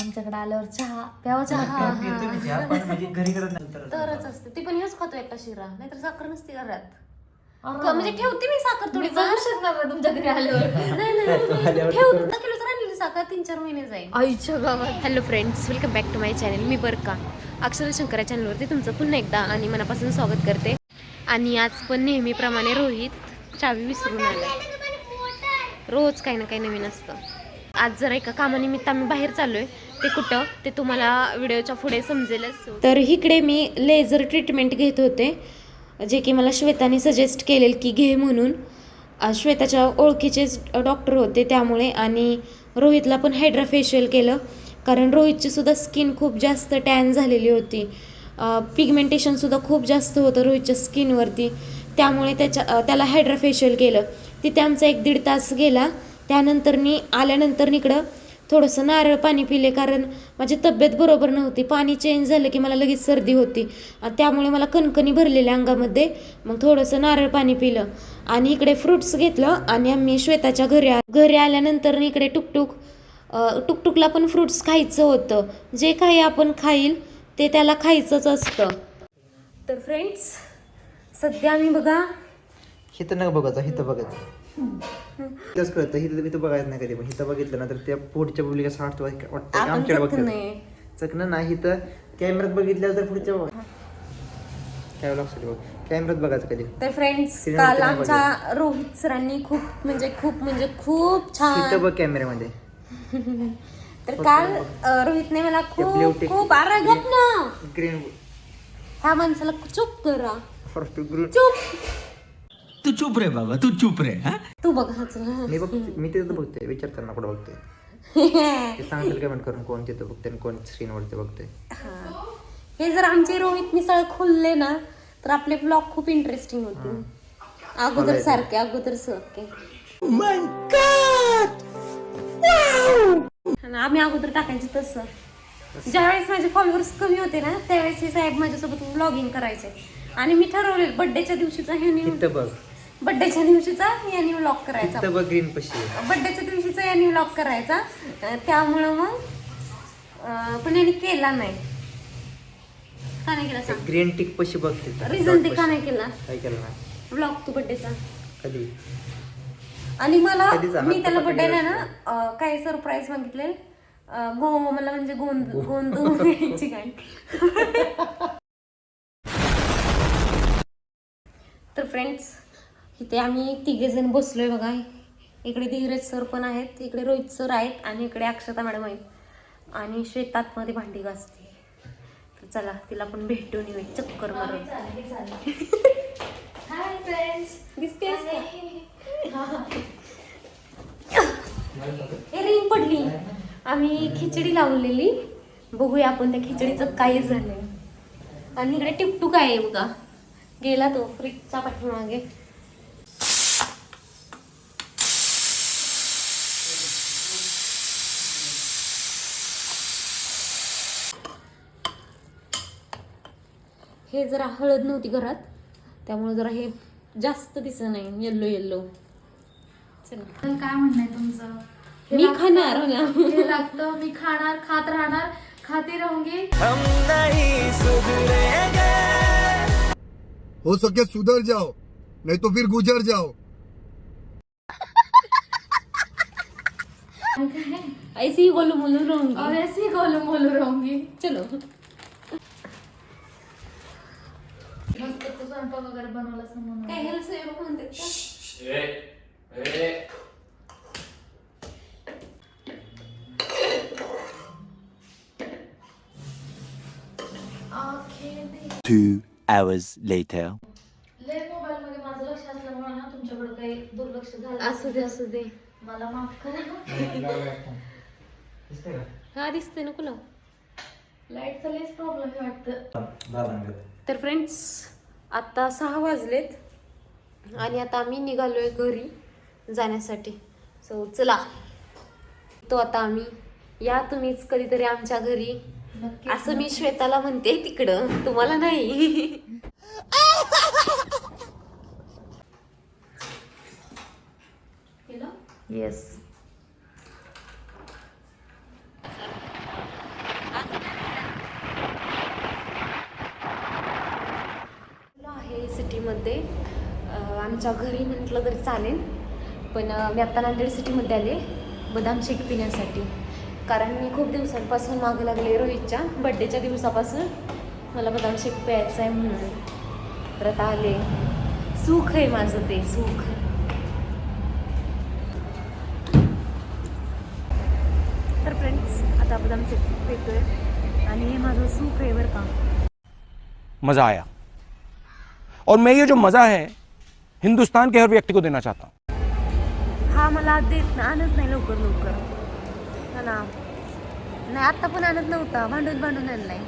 आमच्याकडे आल्यावर चहा प्यावा चहा. पितो मी चहा, पण म्हणजे घरी करत नाही तर तरच असते. ती पण हेच खातो एकटा शिरा. नाहीतर साखर नसते घरात. म्हणजे ठेवते मी साखर थोडी जाऊ शकणार नाही तुमच्या घरी आल्यावर. नाही नाही. ठेवते. अर्धा किलोच राहिलेली साखर. तीन चार महिने जाईल. आईच्या गावात. Hello friends welcome back to my channel मी बरका. अक्षर शंकर चॅनलवरती तुमचं पुन्हा एकदा आणि मनापासून स्वागत करते. आणि आज पण नेहमीप्रमाणे रोहित चावी विसरून आला रोज काही ना काही नवीन असतं. आज जरा एका कामानिमित्त आम्ही बाहेर चाललोय. ते कुठं? ते तुम्हाला व्हिडिओच्या पुढे समजेलच तर इकडे मी लेझर ट्रीटमेंट घेत होते. जे की मला श्वेताने सजेस्ट केलेलं की घे म्हणून. श्वेताच्या ओळखीचेच डॉक्टर होते त्यामुळे आणि रोहितला पण हायड्रा फेशियल केलं. कारण रोहितची सुद्धा स्किन खूप जास्त टॅन झालेली होती. पिगमेंटेशनसुद्धा खूप जास्त होतं रोहितच्या स्किनवरती. त्यामुळे त्याच्या त्याला हायड्रा फेशियल केलं. तिथे आमचा एक दीड तास गेला. त्यानंतर मी आल्यानंतर इकडं थोडंसं नारळ पाणी पिले कारण माझी तब्येत बरोबर नव्हती. पाणी चेंज झालं की मला लगेच सर्दी होती. त्यामुळे मला कणकणी भरलेल्या अंगामध्ये मग थोडंसं नारळ पाणी पिलं. आणि इकडे फ्रुट्स घेतलं आणि आम्ही श्वेताच्या घरी आ घरी आल्यानंतर इकडे टुकटुक टुकटुकला पण फ्रुट्स खायचं होतं. जे काही आपण खाईल ते त्याला खायचंच असतं. तर फ्रेंड्स सध्या आम्ही बघा हिथं नका बघायचं हिथं बघायचं तेच कळतं. हिथं इथं बघायचं नाही कधी पण. हिथं बघितलं ना तर त्या पुढच्या बुलीला असं वाटतं वाटतं की आपण आमच्याकडे बघतात. चकणं नाही. हिथं कॅमेऱ्यात बघितलं तर पुढच्या काय लक्षात बघ. कॅमेऱ्यात बघायचं कधी. तर फ्रेंड्स काल आमच्या रोहित सरांनी खूप म्हणजे खूप म्हणजे खूप छान तिथं बघ कॅमेऱ्यामध्ये तर काल अ, रोहितने मला खूप खूप अरे गप ना! ग्रीन ह्या माणसाला चुप करा. ग्रीन चुप! तू चुप रे बाबा तू चुप रे हा? तू बघा. मी बघ मी तिथं बघतोय विचार करणार कुठं बघतोय ते सांगतील कमेंट करून कोण तिथं बघतोय आणि कोण स्क्रीनवरती बघतोय हा. हे जर आमचे रोहित मिसळ खुलले ना तर आपले ब्लॉग खूप इंटरेस्टिंग होतील. अगोदर सारखे अगोदर सारखे. आणि आम्ही अगोदर टाकायचे तसं. ज्यावेळेस माझे फॉलोअर्स कमी होते ना त्यावेळेस हे साहेब माझ्यासोबत ब्लॉगिंग करायचे. आणि मी ठरवले बर्थडेच्या दिवशीचा ह्यानी तिथं बघ. बर्थडेच्या दिवशीचा यांनी व्लॉग करायचा. बघ ग्रीन पशी. बर्थडेच्या दिवशीचा यांनी व्लॉग करायचा. त्यामुळं मग पण यांनी केला नाही. का नाही केला सांग. ग्रीन टिक पशी बघ तिथं. रिझन ते का नाही केला? काय केलं ना व्लॉग तू बर्थडेचा कधी? आणि मला? मी त्याला बर्थडेला ना अं, काय सरप्राईज मागितले अं, गो मला म्हणजे गोंद गोंद यायची काय तर फ्रेंड्स इथे आम्ही तिघे जण बसलोय बघा. इकडे धीरज सर पण आहेत इकडे रोहित सर आहेत आणि इकडे अक्षता मॅडम आहेत. आणि शेतात मध्ये भांडी घासते. तर चला तिला पण भेटून येऊ चक्कर मारून? हे रिंग पडली. आम्ही खिचडी लावलेली. बघूया आपण त्या खिचडीचं काय झालंय. आणि इकडे टिपटूक आहे बघा. गेला तो फ्रीजचा पाठीमागे. हे जरा हळद नव्हती घरात. त्यामुळे जरा हे जास्त दिसत नाही. येल्लो येल्लो चला. काय म्हणणं तुमचं? मी लागतं, खाणार हो ना. हे लागतं. मी खाणार खात राहणार. खाते राहूंगी हो सके सुधर जाओ नहीं तो फिर गुजर जाओ. ऐसे ही बोलू बोलू रहूंगी और ऐसे ही गोलू मोलू रहूंगी चलो. मस्त तू स्वयंपाक वगैरे बनवला म्हणून काय ह्याला स्वयंपाक म्हणतात का? आखेरी. Two hours later. लय मोबाईल मध्ये माझं लक्ष असल्यामुळे ना तुमच्याकडे काही दुर्लक्ष झालं असू दे असू दे. मला माफ करा. हा दिसते ना तुला लाईटचा लयच प्रॉब्लेम आहे वाटतं. तर फ्रेंड्स आता सहा वाजलेत आणि आता आम्ही निघालोय घरी जाण्यासाठी. सो चला. तो आता आम्ही या तुम्हीच कधीतरी आमच्या घरी. नक्की असं मी श्वेताला म्हणते तिकडं. तुम्हाला नाही. येस सिटीमध्ये आमच्या घरी म्हटलं तरी चालेल. पण मी आत्ता नांदेड सिटीमध्ये आले बदाम शेक पिण्यासाठी. कारण मी खूप दिवसांपासून मागे लागले रोहितच्या बड्डेच्या दिवसापासून. मला बदाम शेक प्यायचा आहे म्हणून. तर आता आले. सुख आहे माझं ते सुख. तर फ्रेंड्स आता बदाम शेक पितोय. आणि हे माझं सुख आहे बरं का. मज़ा आया. और मैं ये जो मज़ा है, हिंदुस्तान के हर व्यक्ति को देना चाहता हूँ। हा देत ना आणत नाही लवकर लवकर. ना? नाही, आत्ता पण आणत नव्हता. भांडून भांडून आणलाय.